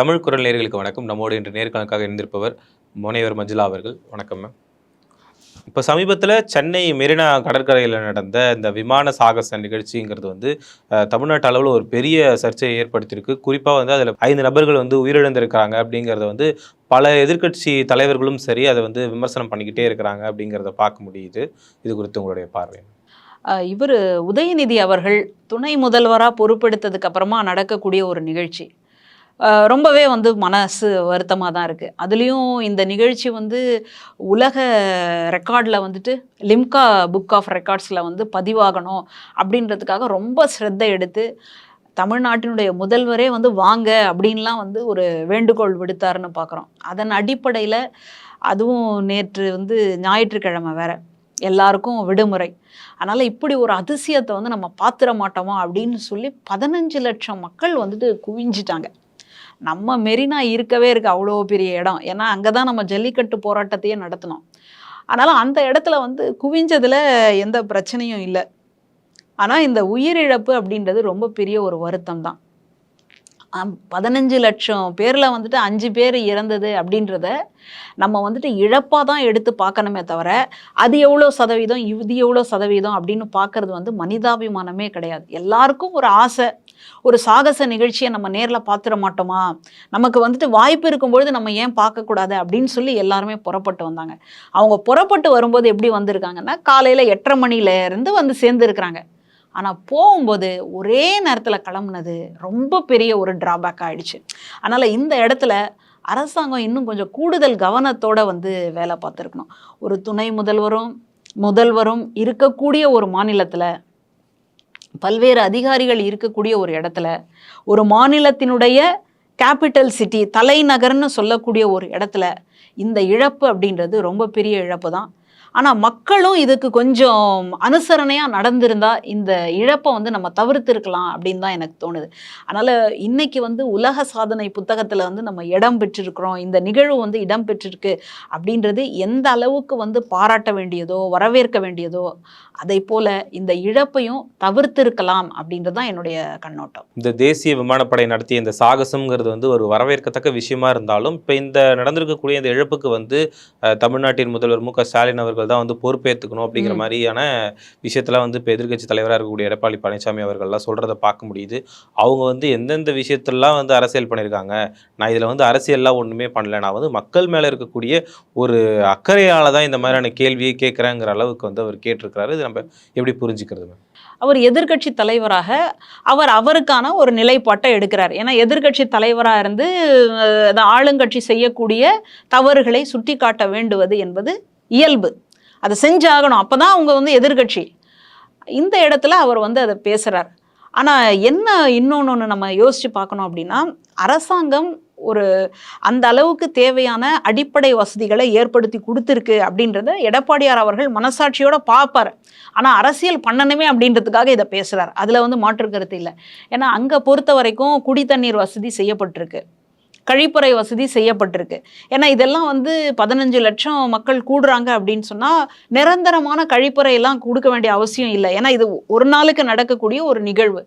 தமிழ் குரல் நேர்களுக்கு வணக்கம். நம்மோடு இன்று நேர்காணலுக்காக இருந்திருப்பவர் முனைவர் மஞ்சுளா அவர்கள். வணக்கம் மேம் இப்போ சமீபத்தில் சென்னை மெரினா கடற்கரையில் நடந்த இந்த விமான சாகச நிகழ்ச்சிங்கிறது வந்து தமிழ்நாட்டு அளவில் ஒரு பெரிய சர்ச்சையை ஏற்படுத்தியிருக்கு. குறிப்பாக வந்து அதில் ஐந்து நபர்கள் வந்து உயிரிழந்திருக்கிறாங்க அப்படிங்கிறத வந்து பல எதிர்க்கட்சி தலைவர்களும் சரி அதை வந்து விமர்சனம் பண்ணிக்கிட்டே இருக்கிறாங்க அப்படிங்கிறத பார்க்க முடியுது. இது குறித்து உங்களுடைய பார்வை. இவர் உதயநிதி அவர்கள் துணை முதல்வராக பொறுப்பெடுத்ததுக்கு அப்புறமா நடக்கக்கூடிய ஒரு நிகழ்ச்சி. ரொம்பவே வந்து மனசு வருத்தமாக தான் இருக்குது அதுலேயும் இந்த நிகழ்ச்சி வந்து உலக ரெக்கார்டில் வந்துட்டு லிம்கா புக் ஆஃப் ரெக்கார்ட்ஸில் வந்து பதிவாகணும் அப்படின்றதுக்காக ரொம்ப ஸ்ரத்தை எடுத்து தமிழ்நாட்டினுடைய முதல்வரே வந்து வாங்க அப்படின்லாம் வந்து ஒரு வேண்டுகோள் விடுத்தாருன்னு பார்க்குறோம் அதன் அடிப்படையில் அதுவும் நேற்று வந்து ஞாயிற்றுக்கிழமை வேற. எல்லாருக்கும் விடுமுறை. அதனால் இப்படி ஒரு அதிசயத்தை வந்து நம்ம பார்த்துட மாட்டோமா அப்படின்னு சொல்லி பதினஞ்சு லட்சம் மக்கள் வந்துட்டு குவிஞ்சிட்டாங்க. நம்ம மெரினா இருக்கவே இருக்குது அவ்வளோ பெரிய இடம். ஏன்னா அங்கே தான் நம்ம ஜல்லிக்கட்டு போராட்டத்தையே நடத்தினோம். ஆனாலும் அந்த இடத்துல வந்து குவிஞ்சதில் எந்த பிரச்சனையும் இல்லை. ஆனால் இந்த உயிரிழப்பு அப்படின்றது ரொம்ப பெரிய ஒரு வருத்தம் தான். பதினஞ்சு லட்சம் பேரில் வந்துட்டு அஞ்சு பேர் இறந்தது அப்படின்றத நம்ம வந்துட்டு இழப்பாக தான் எடுத்து பார்க்கணுமே தவிர அது எவ்வளோ சதவீதம் இது எவ்வளோ சதவீதம் அப்படின்னு பார்க்கறது வந்து மனிதாபிமானமே கிடையாது. எல்லாருக்கும் ஒரு ஆசை. ஒரு சாகச நிகழ்ச்சியை நம்ம நேரில் பார்த்துட மாட்டோமா? நமக்கு வந்துட்டு வாய்ப்பு இருக்கும்பொழுது நம்ம ஏன் பார்க்கக்கூடாது அப்படின்னு சொல்லி எல்லாருமே புறப்பட்டு வந்தாங்க. அவங்க புறப்பட்டு வரும்போது எப்படி வந்திருக்காங்கன்னா காலையில் எட்டரை மணியிலேருந்து வந்து சேர்ந்துருக்கிறாங்க ஆனால் போகும்போது ஒரே நேரத்தில் கிளம்புனது ரொம்ப பெரிய ஒரு டிராபேக் ஆகிடுச்சு அதனால் இந்த இடத்துல அரசாங்கம் இன்னும் கொஞ்சம் கூடுதல் கவனத்தோடு வந்து வேலை பார்த்துருக்கணும். ஒரு துணை முதல்வரும் முதல்வரும் இருக்கக்கூடிய ஒரு மாநிலத்தில் பல்வேறு அதிகாரிகள் இருக்கக்கூடிய ஒரு இடத்துல ஒரு மாநிலத்தினுடைய கேபிட்டல் சிட்டி தலைநகர்னு சொல்லக்கூடிய ஒரு இடத்துல இந்த இழப்பு அப்படின்றது ரொம்ப பெரிய இழப்பு தான் ஆனால் மக்களும் இதுக்கு கொஞ்சம் அனுசரணையாக நடந்திருந்தா இந்த இழப்பை வந்து நம்ம தவிர்த்திருக்கலாம் அப்படின்னு தான் எனக்கு தோணுது. அதனால் இன்னைக்கு வந்து உலக சாதனை புத்தகத்தில் வந்து நம்ம இடம் பெற்றிருக்கிறோம். இந்த நிகழ்வு வந்து இடம் பெற்றிருக்கு அப்படின்றது எந்த அளவுக்கு வந்து பாராட்ட வேண்டியதோ வரவேற்க வேண்டியதோ அதை போல இந்த இழப்பையும் தவிர்த்திருக்கலாம் அப்படின்றது தான் என்னுடைய கண்ணோட்டம். இந்த தேசிய விமானப்படை நடத்திய இந்த சாகசம்ங்கிறது வந்து ஒரு வரவேற்கத்தக்க விஷயமா இருந்தாலும் இப்போ இந்த நடந்திருக்கக்கூடிய இந்த இழப்புக்கு வந்து தமிழ்நாட்டின் முதல்வர் மு க ஸ்டாலின் அவர்கள் தான் வந்து பொறுப்பேற்றுக்கணும் அப்படிங்கிற. மாதிரியான விஷயத்தெல்லாம் வந்து இப்போ எதிர்க்கட்சி தலைவராக இருக்கக்கூடிய எடப்பாடி பழனிசாமி அவர்கள்லாம் சொல்கிறத பார்க்க முடியுது. அவங்க வந்து எந்தெந்த விஷயத்தெல்லாம் வந்து அரசியல் பண்ணியிருக்காங்க நான் இதில் வந்து அரசியல்லாம் ஒன்றுமே பண்ணல நான் வந்து மக்கள் மேலே இருக்கக்கூடிய ஒரு அக்கறையால் தான் இந்த மாதிரியான கேள்வியை கேட்குறேங்கிற அளவுக்கு வந்து அவர் கேட்டிருக்கிறாரு. இது நம்ம எப்படி புரிஞ்சுக்கிறது மேம்? அவர் எதிர்க்கட்சி தலைவராக அவர் அவருக்கான ஒரு நிலைப்பாட்டை எடுக்கிறார். ஏன்னா எதிர்க்கட்சி தலைவராக இருந்து ஆளுங்கட்சி செய்யக்கூடிய தவறுகளை சுட்டிக்காட்ட வேண்டுவது என்பது இயல்பு. அதை செஞ்சாகணும். அப்போ தான் அவங்க வந்து எதிர்க்கட்சி. இந்த இடத்துல அவர் வந்து அதை பேசுகிறார் ஆனால் என்ன இன்னொன்று நம்ம யோசித்து பார்க்கணும் அப்படின்னா அரசாங்கம் ஒரு அந்த அளவுக்கு தேவையான அடிப்படை வசதிகளை ஏற்படுத்தி கொடுத்துருக்கு அப்படின்றத எடப்பாடியார் அவர்கள் மனசாட்சியோட பார்ப்பார். ஆனால் அரசியல் பண்ணணுமே அப்படின்றதுக்காக இதை பேசுகிறார் அதில் வந்து மாற்று கருத்து இல்லை. ஏன்னா அங்கே பொறுத்த வரைக்கும் குடி தண்ணீர் வசதி செய்யப்பட்டிருக்கு. கழிப்பறை வசதி செய்யப்பட்டிருக்கு. ஏன்னா இதெல்லாம் வந்து பதினஞ்சு லட்சம் மக்கள் கூடுறாங்க அப்படின்னு சொன்னால் நிரந்தரமான கழிப்பறை எல்லாம் கொடுக்க வேண்டிய அவசியம் இல்லை. ஏன்னா இது ஒரு நாளுக்கு நடக்கக்கூடிய ஒரு நிகழ்வு.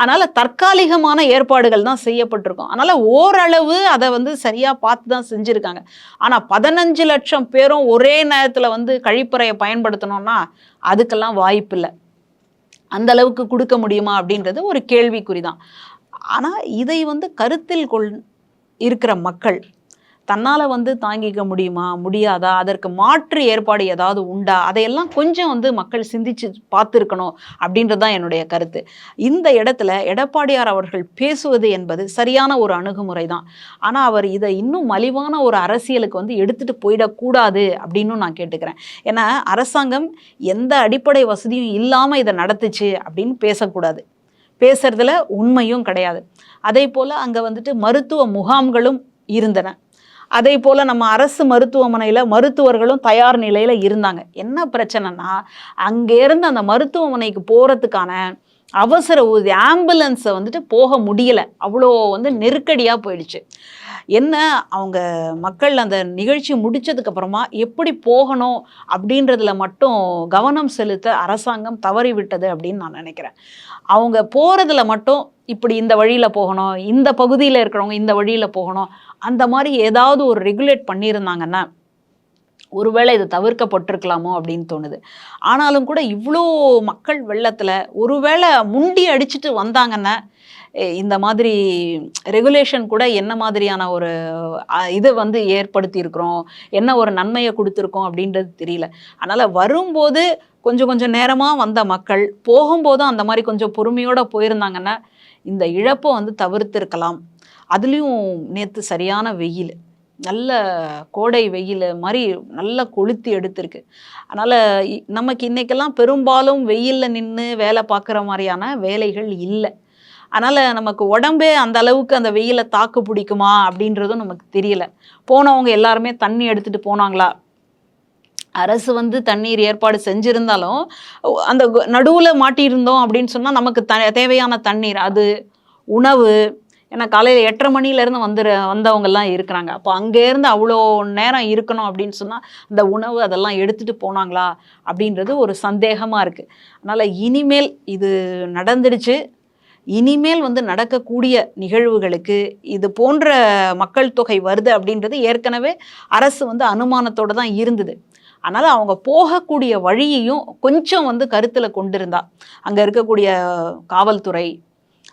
அதனால் தற்காலிகமான ஏற்பாடுகள் தான் செய்யப்பட்டிருக்கும். அதனால் ஓரளவு அதை வந்து சரியாக பார்த்து தான் செஞ்சுருக்காங்க. ஆனால் பதினஞ்சு லட்சம் பேரும் ஒரே நேரத்தில் வந்து கழிப்பறையை பயன்படுத்தணும்னா அதுக்கெல்லாம் வாய்ப்பில்லை அந்த அளவுக்கு கொடுக்க முடியுமா அப்படின்றது ஒரு கேள்விக்குறி தான். ஆனால் இதை வந்து கருத்தில் கொள் இருக்கிற மக்கள் தன்னால் வந்து தாங்கிக்க முடியுமா முடியாதா அதற்கு மாற்று ஏற்பாடு ஏதாவது உண்டா அதையெல்லாம் கொஞ்சம் வந்து மக்கள் சிந்திச்சு பார்த்துருக்கணும் அப்படின்றது தான் என்னுடைய கருத்து. இந்த இடத்துல எடப்பாடியார் அவர்கள் பேசுவது என்பது சரியான ஒரு அணுகுமுறை தான். ஆனால் அவர் இதை இன்னும் மலிவான ஒரு அரசியலுக்கு வந்து எடுத்துகிட்டு போயிடக்கூடாது அப்படின்னு நான் கேட்டுக்கிறேன். ஏன்னா அரசாங்கம் எந்த அடிப்படை வசதியும் இல்லாமல் இதை நடத்துச்சு அப்படின்னு பேசக்கூடாது. பேசுறதுல உண்மையும் கிடையாது. அதே போல் அங்கே வந்துட்டு மருத்துவ முகாம்களும் இருந்தன. அதே போல் நம்ம அரசு மருத்துவமனையில் மருத்துவர்களும் தயார் நிலையில் இருந்தாங்க. என்ன பிரச்சனைனா அங்கேருந்து அந்த மருத்துவமனைக்கு போகிறதுக்கான அவசர ஊதி ஆம்புலன்ஸை வந்துட்டு போக முடியலை. அவ்வளோ வந்து நெருக்கடியாக போயிடுச்சு. என்ன அவங்க மக்கள் அந்த நிகழ்ச்சி முடித்ததுக்கப்புறமா எப்படி போகணும் அப்படின்றதுல மட்டும் கவனம் செலுத்த அரசாங்கம் தவறிவிட்டது அப்படின்னு நான் நினைக்கிறேன். அவங்க போகிறதுல மட்டும் இப்படி இந்த வழியில் போகணும் இந்த பகுதியில் இருக்கிறவங்க இந்த வழியில் போகணும் அந்த மாதிரி ஏதாவது ஒரு ரெகுலேட் பண்ணியிருந்தாங்கன்னா ஒருவேளை இது தவிர்க்கப்பட்டிருக்கலாமோ அப்படின்னு தோணுது. ஆனாலும் கூட இவ்வளோ மக்கள் வெள்ளத்தில் ஒருவேளை முண்டி அடிச்சுட்டு வந்தாங்கன்னா இந்த மாதிரி ரெகுலேஷன் கூட என்ன மாதிரியான ஒரு இதை வந்து ஏற்படுத்தியிருக்கிறோம்? என்ன ஒரு நன்மையை கொடுத்துருக்கோம் அப்படின்றது தெரியல. அதனால் வரும்போது கொஞ்சம் கொஞ்சம் நேரமாக வந்த மக்கள் போகும்போதும் அந்த மாதிரி கொஞ்சம் பொறுமையோடு போயிருந்தாங்கன்னா இந்த இழப்பை வந்து தவிர்த்திருக்கலாம். அதுலேயும் நேற்று சரியான வெயில். நல்ல கோடை வெயில் மாதிரி நல்லா கொளுத்தி எடுத்திருக்கு. அதனால் நமக்கு இன்னைக்கெல்லாம் பெரும்பாலும் வெயிலில் நின்று வேலை பார்க்குற மாதிரியான வேலைகள் இல்லை. அதனால் நமக்கு உடம்பே அந்த அளவுக்கு அந்த வெயிலை தாக்கு பிடிக்குமா அப்படின்றதும் நமக்கு தெரியல. போனவங்க எல்லாருமே தண்ணி எடுத்துகிட்டு போனாங்களா? அரசு வந்து தண்ணீர் ஏற்பாடு செஞ்சுருந்தாலும் அந்த நடுவில் மாட்டியிருந்தோம் அப்படின்னு சொன்னால் நமக்கு த தேவையான தண்ணீர் அது உணவு ஏன்னா காலையில் எட்டரை மணிலேருந்து வந்துரு வந்தவங்கெல்லாம் இருக்கிறாங்க. அப்போ அங்கேருந்து அவ்வளோ நேரம் இருக்கணும் அப்படின்னு சொன்னால் அந்த உணவு அதெல்லாம் எடுத்துகிட்டு போனாங்களா? அப்படின்றது ஒரு சந்தேகமாக இருக்குது அதனால் இனிமேல் இது நடந்துடுச்சு. இனிமேல் வந்து நடக்கக்கூடிய நிகழ்வுகளுக்கு இது போன்ற மக்கள் தொகை வருது அப்படின்றது ஏற்கனவே அரசு வந்து அனுமானத்தோடு தான் இருந்தது. அதனால் அவங்க போகக்கூடிய வழியையும் கொஞ்சம் வந்து கருத்தில் கொண்டிருந்தா. அங்கே இருக்கக்கூடிய காவல்துறை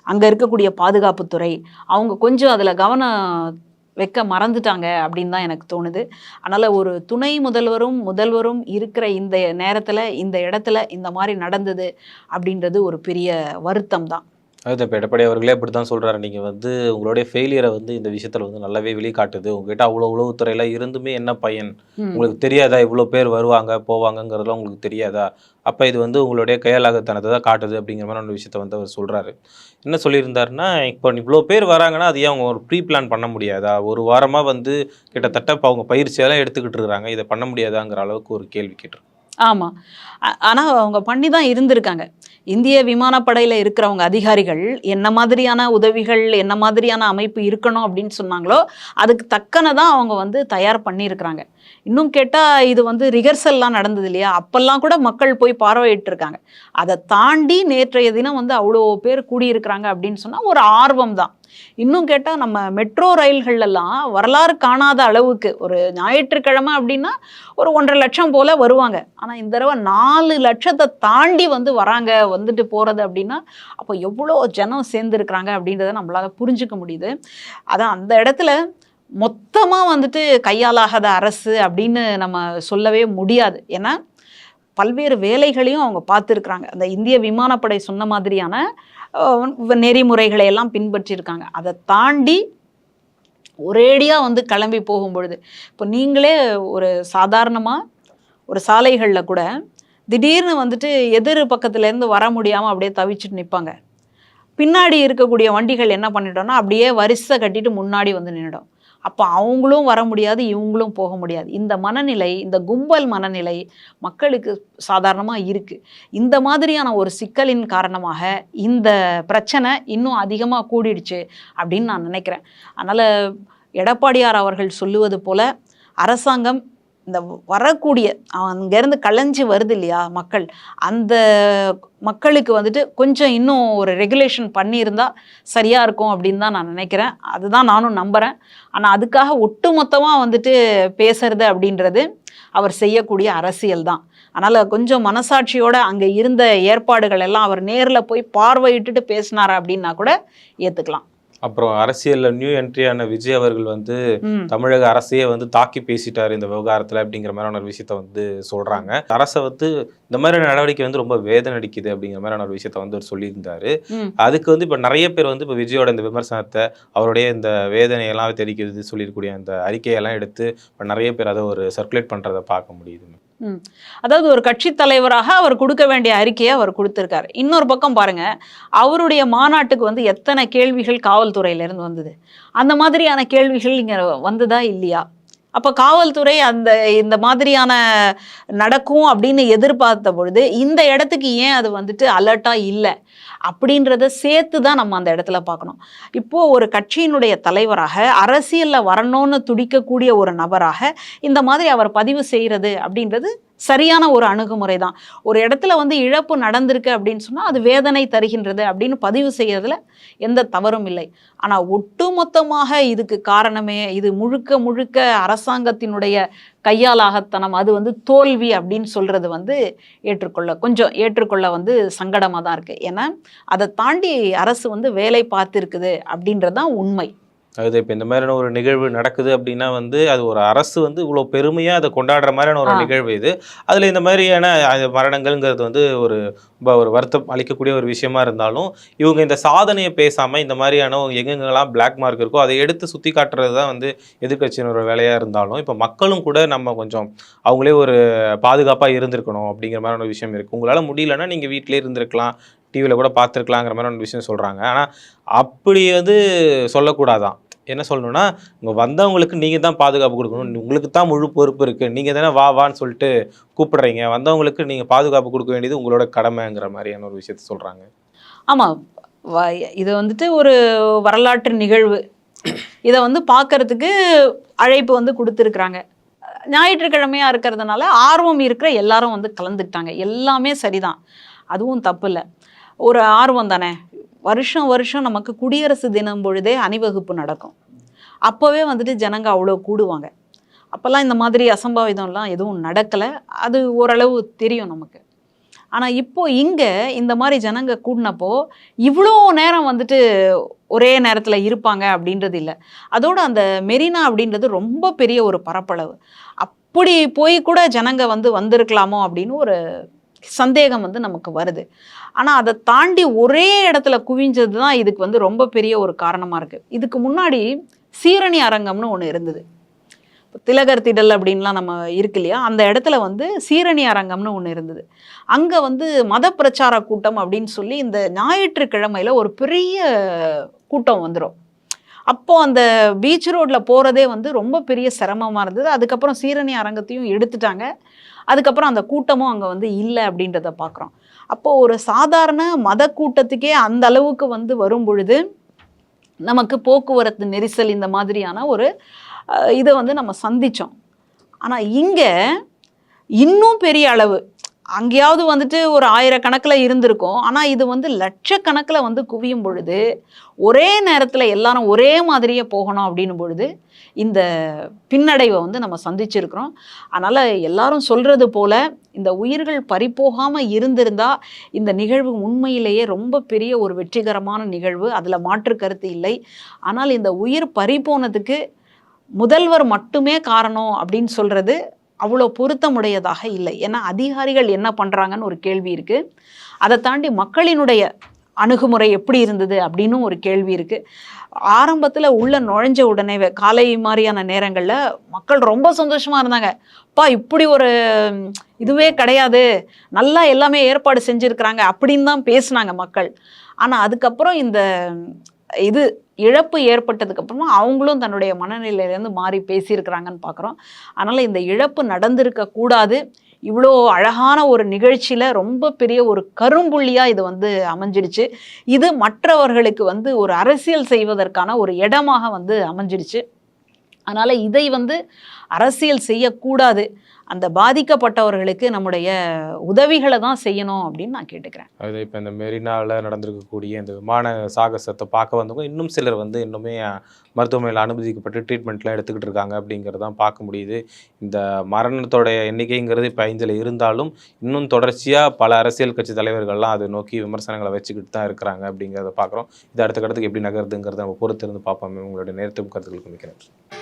அங்கே இருக்கக்கூடிய பாதுகாப்புத்துறை அவங்க கொஞ்சம் அதில் கவனம் வைக்க மறந்துட்டாங்க அப்படின்னு தான் எனக்கு தோணுது. அதனால் ஒரு துணை முதல்வரும் முதல்வரும் இருக்கிற இந்த நேரத்தில் இந்த இடத்துல இந்த மாதிரி நடந்தது அப்படின்றது ஒரு பெரிய வருத்தம் தான். அது இப்போ எடப்பாடி அவர்களே அப்படி தான் சொல்கிறாரு நீங்கள் வந்து உங்களுடைய ஃபெயிலியரை வந்து இந்த விஷயத்தில் வந்து நல்லாவே வெளிக்காட்டுது. உங்ககிட்ட அவ்வளோ உளவுத்துறையில் இருந்துமே என்ன பயன். உங்களுக்கு தெரியாதா இவ்வளோ பேர் வருவாங்க போவாங்கங்கிறதுலாம் உங்களுக்கு தெரியாதா? அப்போ இது வந்து உங்களுடைய கையாளாகத்தனத்தை தான் காட்டுது அப்படிங்கிற மாதிரி ஒரு விஷயத்த வந்து அவர் சொல்கிறாரு என்ன சொல்லியிருந்தாருன்னா இப்போ இவ்வளோ பேர் வராங்கன்னா அது ஏன் அவங்க ஒரு ப்ரீ பிளான் பண்ண முடியாதா? ஒரு வாரமாக வந்து கிட்டத்தட்ட இப்போ அவங்க பயிற்சியெல்லாம் எடுத்துக்கிட்டு இருக்கிறாங்க. இதை பண்ண முடியாதாங்கிற அளவுக்கு ஒரு கேள்வி கேட்டிருக்காரு ஆமாம் ஆனால் அவங்க பண்ணி தான் இருந்திருக்காங்க. இந்திய விமானப்படையில் இருக்கிறவங்க அதிகாரிகள் என்ன மாதிரியான உதவிகள் என்ன மாதிரியான அமைப்பு இருக்கணும் அப்படின்னு சொன்னாங்களோ அதுக்கு தக்கன தான் அவங்க வந்து தயார் பண்ணியிருக்கிறாங்க. இன்னும் கேட்டால் இது வந்து ரிஹர்சல்லாம் நடந்தது இல்லையா? அப்போல்லாம் கூட மக்கள் போய் பார்வையிட்டிருக்காங்க. அதை தாண்டி நேற்றைய தினம் வந்து அவ்வளோ பேர் கூடியிருக்கிறாங்க அப்படின்னு சொன்னால் ஒரு ஆர்வம் தான் இன்னும் கேட்டால் நம்ம மெட்ரோ ரயில்கள்லாம் வரலாறு காணாத அளவுக்கு ஒரு ஞாயிற்றுக்கிழமை அப்படின்னா ஒரு ஒன்றரை லட்சம் போல் வருவாங்க. ஆனால் இந்த தடவை நாலு லட்சத்தை தாண்டி வந்து வராங்க வந்துட்டு போகிறது அப்படின்னா அப்போ எவ்வளோ ஜனம் சேர்ந்துருக்குறாங்க அப்படின்றத நம்மளால் புரிஞ்சுக்க முடியுது. அதான் அந்த இடத்துல மொத்தமாக வந்துட்டு கையாலாகாத அரசு அப்படின்னு நம்ம சொல்லவே முடியாது. ஏன்னா பல்வேறு வேலைகளையும் அவங்க பார்த்துருக்குறாங்க. அந்த இந்திய விமானப்படை சொன்ன மாதிரியான நெறிமுறைகளை எல்லாம் பின்பற்றியிருக்காங்க அதை தாண்டி ஒரேடியாக வந்து கிளம்பி போகும் பொழுது இப்போ நீங்களே ஒரு சாதாரணமாக ஒரு சாலைகளில் கூட திடீர்னு வந்துட்டு எதிர் பக்கத்துலேருந்து வர முடியாமல் அப்படியே தவிச்சிட்டு நிற்பாங்க பின்னாடி இருக்கக்கூடிய வண்டிகள் என்ன பண்ணிட்டோம்னா அப்படியே வரிசை கட்டிட்டு முன்னாடி வந்து நின்றுடும் அப்போ அவங்களும் வர முடியாது இவங்களும் போக முடியாது. இந்த மனநிலை இந்த கும்பல் மனநிலை மக்களுக்கு சாதாரணமாக இருக்குது இந்த மாதிரியான ஒரு சிக்கலின் காரணமாக இந்த பிரச்சனை இன்னும் அதிகமாக கூடிடுச்சு அப்படின்னு நான் நினைக்கிறேன். அதனால் எடப்பாடியார் அவர்கள் சொல்லுவது போல அரசாங்கம் இந்த வரக்கூடிய அங்கேருந்து களைஞ்சி வருது இல்லையா மக்கள் அந்த மக்களுக்கு வந்துட்டு கொஞ்சம் இன்னும் ஒரு ரெகுலேஷன் பண்ணியிருந்தா சரியாக இருக்கும் அப்படின்னு தான் நான் நினைக்கிறேன். அதுதான் நானும் நம்புகிறேன் ஆனால் அதுக்காக ஒட்டுமொத்தமாக வந்துட்டு பேசுறது அப்படின்றது அவர் செய்யக்கூடிய அரசியல் தான். அதனால் கொஞ்சம் மனசாட்சியோட அங்கே இருந்த ஏற்பாடுகள் எல்லாம் அவர் நேரில் போய் பார்வையிட்டுட்டு பேசினார் அப்படின்னா கூட ஏற்றுக்கலாம் அப்புறம் அரசியலில் நியூ என்ட்ரியான விஜய் அவர்கள் வந்து தமிழக அரசையே வந்து தாக்கி பேசிட்டாரு இந்த விவகாரத்துல அப்படிங்கிற மாதிரியான ஒரு விஷயத்த வந்து சொல்றாங்க. அரசை வந்து இந்த மாதிரி நடவடிக்கை வந்து ரொம்ப வேதனை அடிக்குது அப்படிங்கிற மாதிரியான ஒரு விஷயத்த வந்து அவர் சொல்லியிருந்தாரு. அதுக்கு வந்து இப்ப நிறைய பேர் வந்து இப்ப விஜயோட இந்த விமர்சனத்தை அவருடைய இந்த வேதனையெல்லாம் தெரிவிக்கிறது சொல்லியிருக்கூடிய அந்த அறிக்கையெல்லாம் எடுத்து இப்ப நிறைய பேர் அதை ஒரு சர்க்குலேட் பண்றதை பார்க்க முடியுது. அதாவது ஒரு கட்சி தலைவராக அவர் கொடுக்க வேண்டிய அறிக்கையை அவர் கொடுத்துருக்காரு. இன்னொரு பக்கம் பாருங்க அவருடைய மாநாட்டுக்கு வந்து எத்தனை கேள்விகள் காவல்துறையிலேருந்து வந்தது? அந்த மாதிரியான கேள்விகள் இங்கே வந்ததா இல்லையா? அப்போ காவல்துறை அந்த இந்த மாதிரியான நடக்கும் அப்படின்னு எதிர்பார்த்த பொழுது இந்த இடத்துக்கு ஏன் அது வந்துட்டு அலர்ட்டாக இல்லை? அப்படின்றத சேர்த்து தான் நம்ம அந்த இடத்துல பார்க்கணும். இப்போ ஒரு கட்சியினுடைய தலைவராக அரசியலில் வரணும்னு துடிக்கக்கூடிய ஒரு நபராக இந்த மாதிரி அவர் பதிவு செய்கிறது அப்படின்றது சரியான ஒரு அணுகுமுறை தான் ஒரு இடத்துல வந்து இழப்பு நடந்திருக்கு அப்படின்னு சொன்னால் அது வேதனை தருகின்றது அப்படின்னு பதிவு செய்கிறதுல எந்த தவறும் இல்லை. ஆனால் ஒட்டுமொத்தமாக இதுக்கு காரணமே இது முழுக்க முழுக்க அரசாங்கத்தினுடைய கையாலாகத்தனம் அது வந்து தோல்வி அப்படின்னு சொல்கிறது வந்து ஏற்றுக்கொள்ள கொஞ்சம் ஏற்றுக்கொள்ள வந்து சங்கடமாக தான் இருக்குது ஏன்னா அதை தாண்டி அரசு வந்து வேலை பார்த்துருக்குது அப்படின்றது தான் உண்மை. அது இப்போ இந்த மாதிரியான ஒரு நிகழ்வு நடக்குது அப்படின்னா வந்து அது ஒரு அரசு வந்து இவ்வளோ பெருமையாக அதை கொண்டாடுற மாதிரியான ஒரு. நிகழ்வு இது. அதில் இந்த மாதிரியான மரணங்கள்ங்கிறது வந்து ஒரு ஒரு வருத்தம் அளிக்கக்கூடிய ஒரு விஷயமா இருந்தாலும் இவங்க இந்த சாதனையை பேசாமல் இந்த மாதிரியான எங்கெங்கெல்லாம் பிளாக் மார்க் இருக்கோ அதை எடுத்து சுற்றி காட்டுறது தான் வந்து எதிர்க்கட்சியினோட வேலையாக இருந்தாலும் இப்போ மக்களும் கூட நம்ம கொஞ்சம் அவங்களே ஒரு பாதுகாப்பாக இருந்திருக்கணும் அப்படிங்கிற மாதிரியான ஒரு விஷயம் இருக்குது உங்களால் முடியலன்னா நீங்கள் வீட்டிலே இருந்திருக்கலாம். டிவியில் கூட பார்த்துருக்கலாங்கிற மாதிரி ஒரு விஷயம் சொல்கிறாங்க ஆனால் அப்படி வந்து சொல்லக்கூடாதான். என்ன சொல்லணும்னா இங்கே வந்தவங்களுக்கு நீங்கள் தான் பாதுகாப்பு கொடுக்கணும். உங்களுக்கு தான் முழு பொறுப்பு இருக்குது நீங்கள் தானே வா வான்னு சொல்லிட்டு கூப்பிடுறீங்க. வந்தவங்களுக்கு நீங்கள் பாதுகாப்பு கொடுக்க வேண்டியது உங்களோட கடமைங்கிற மாதிரியான ஒரு விஷயத்த சொல்கிறாங்க ஆமாம் வ- இது வந்துட்டு ஒரு வரலாற்று நிகழ்வு. இதை வந்து பார்க்கறதுக்கு அழைப்பு வந்து கொடுத்துருக்குறாங்க. ஞாயிற்றுக்கிழமையாக இருக்கிறதுனால ஆர்வம் இருக்கிற எல்லாரும் வந்து கலந்துக்கிட்டாங்க. எல்லாமே சரிதான். அதுவும் தப்பு இல்லை. ஒரு ஆர்வம் தானே? வருஷம் வருஷம் நமக்கு குடியரசு தினம் பொழுதே அணிவகுப்பு நடக்கும். அப்போவே வந்துட்டு ஜனங்க அவ்வளோ கூடுவாங்க. அப்போல்லாம் இந்த மாதிரி அசம்பாவிதம்லாம் எதுவும் நடக்கலை. அது ஓரளவு தெரியும் நமக்கு. ஆனால் இப்போ இங்கே இந்த மாதிரி ஜனங்க கூடினப்போ இவ்வளோ நேரம் வந்துட்டு ஒரே நேரத்தில் இருப்பாங்க அப்படின்றது இல்லை. அதோடு அந்த மெரினா அப்படின்றது ரொம்ப பெரிய ஒரு பரப்பளவு. அப்படி போய் கூட ஜனங்க வந்து வந்திருக்கலாமோ அப்படின்னு ஒரு சந்தேகம் வந்து நமக்கு வருது. ஆனால் அதை தாண்டி ஒரே இடத்துல குவிஞ்சது தான் இதுக்கு வந்து ரொம்ப பெரிய ஒரு காரணமாக இருக்குது இதுக்கு முன்னாடி சீரணி அரங்கம்னு ஒன்று இருந்தது. திலகர் திடல் அப்படின்லாம் நம்ம இருக்கு இல்லையா? அந்த இடத்துல வந்து சீரணி அரங்கம்னு ஒன்று இருந்தது. அங்கே வந்து மத பிரச்சார கூட்டம் அப்படின்னு சொல்லி இந்த ஞாயிற்றுக்கிழமையில ஒரு பெரிய கூட்டம் வந்துடும் அப்போது அந்த பீச் ரோட்டில் போகிறதே வந்து ரொம்ப பெரிய சிரமமாக இருந்தது. அதுக்கப்புறம் சீரணி அரங்கத்தையும் எடுத்துட்டாங்க. அதுக்கப்புறம் அந்த கூட்டமும் அங்கே வந்து இல்லை அப்படின்றத பார்க்குறோம் அப்போ ஒரு சாதாரண மத கூட்டத்துக்கே அந்த அளவுக்கு வந்து வரும் பொழுது நமக்கு போக்குவரத்து நெரிசல் இந்த மாதிரியான ஒரு இதை வந்து நம்ம சந்தித்தோம் ஆனால் இங்கே இன்னும் பெரிய அளவு அங்கேயாவது வந்துட்டு ஒரு ஆயிரக்கணக்கில் இருந்திருக்கும். ஆனால் இது வந்து லட்சக்கணக்கில் வந்து குவியும் பொழுது ஒரே நேரத்தில் எல்லாரும் ஒரே மாதிரியே போகணும் அப்படின்னும் பொழுது இந்த பின்னடைவை வந்து நம்ம சந்திச்சிருக்கிறோம். அதனால் எல்லாரும் சொல்கிறது போல இந்த உயிர்கள் பறிபோகாமல் இருந்திருந்தால் இந்த நிகழ்வு உண்மையிலேயே ரொம்ப பெரிய ஒரு வெற்றிகரமான நிகழ்வு. அதில் மாற்று கருத்து இல்லை. ஆனால் இந்த உயிர் பறிபோனதுக்கு முதல்வர் மட்டுமே காரணம் அப்படின்னு சொல்கிறது அவ்வளோ பொருத்தமுடையதாக இல்லை. ஏன்னா அதிகாரிகள் என்ன பண்ணுறாங்கன்னு ஒரு கேள்வி இருக்குது அதை தாண்டி மக்களினுடைய அணுகுமுறை எப்படி இருந்தது அப்படின்னு ஒரு கேள்வி இருக்குது ஆரம்பத்தில் உள்ளே நுழைஞ்ச உடனே காலை மாதிரியான நேரங்களில் மக்கள் ரொம்ப சந்தோஷமாக இருந்தாங்க. பா இப்படி ஒரு இதுவே கிடையாது. நல்லா எல்லாமே ஏற்பாடு செஞ்சுருக்கிறாங்க அப்படின்னு தான் பேசுனாங்க மக்கள். ஆனால் அதுக்கப்புறம் இந்த இது இழப்பு ஏற்பட்டதுக்கப்புறமா அவங்களும் தன்னுடைய மனநிலையிலேருந்து மாறி பேசியிருக்கிறாங்கன்னு பார்க்குறோம். அதனால் இந்த இழப்பு நடந்திருக்க கூடாது. இவ்வளோ அழகான ஒரு நிகழ்ச்சியில் ரொம்ப பெரிய ஒரு கரும்புள்ளியாக இது வந்து அமைஞ்சிடுச்சு. இது மற்றவர்களுக்கு வந்து ஒரு அரசியல் செய்வதற்கான ஒரு இடமாக வந்து அமைஞ்சிடுச்சு. அதனால் இதை வந்து அரசியல் செய்யக்கூடாது. அந்த பாதிக்கப்பட்டவர்களுக்கு நம்முடைய உதவிகளை தான் செய்யணும் அப்படின்னு நான் கேட்டுக்கிறேன். அது இப்போ இந்த மெரினாவில் நடந்திருக்கக்கூடிய இந்த விமான சாகசத்தை பார்க்க வந்தவங்க இன்னும் சிலர் வந்து இன்னுமே மருத்துவமனையில் அனுமதிக்கப்பட்டு ட்ரீட்மெண்ட்லாம் எடுத்துக்கிட்டு இருக்காங்க அப்படிங்கிறதான் பார்க்க முடியுது. இந்த மரணத்தோடைய எண்ணிக்கைங்கிறது இப்போ ஐந்தில் இருந்தாலும் இன்னும் தொடர்ச்சியாக பல அரசியல் கட்சி தலைவர்கள்லாம் அதை நோக்கி விமர்சனங்களை வச்சுக்கிட்டு தான் இருக்கிறாங்க அப்படிங்கிறத பார்க்குறோம். இது அடுத்த கட்டத்துக்கு எப்படி நகருதுங்கிறத நம்ம பொறுத்திருந்து பார்ப்போம். உங்களுடைய நேரத்துக்கும் கருத்துக்களுக்கு மிக்க நன்றி.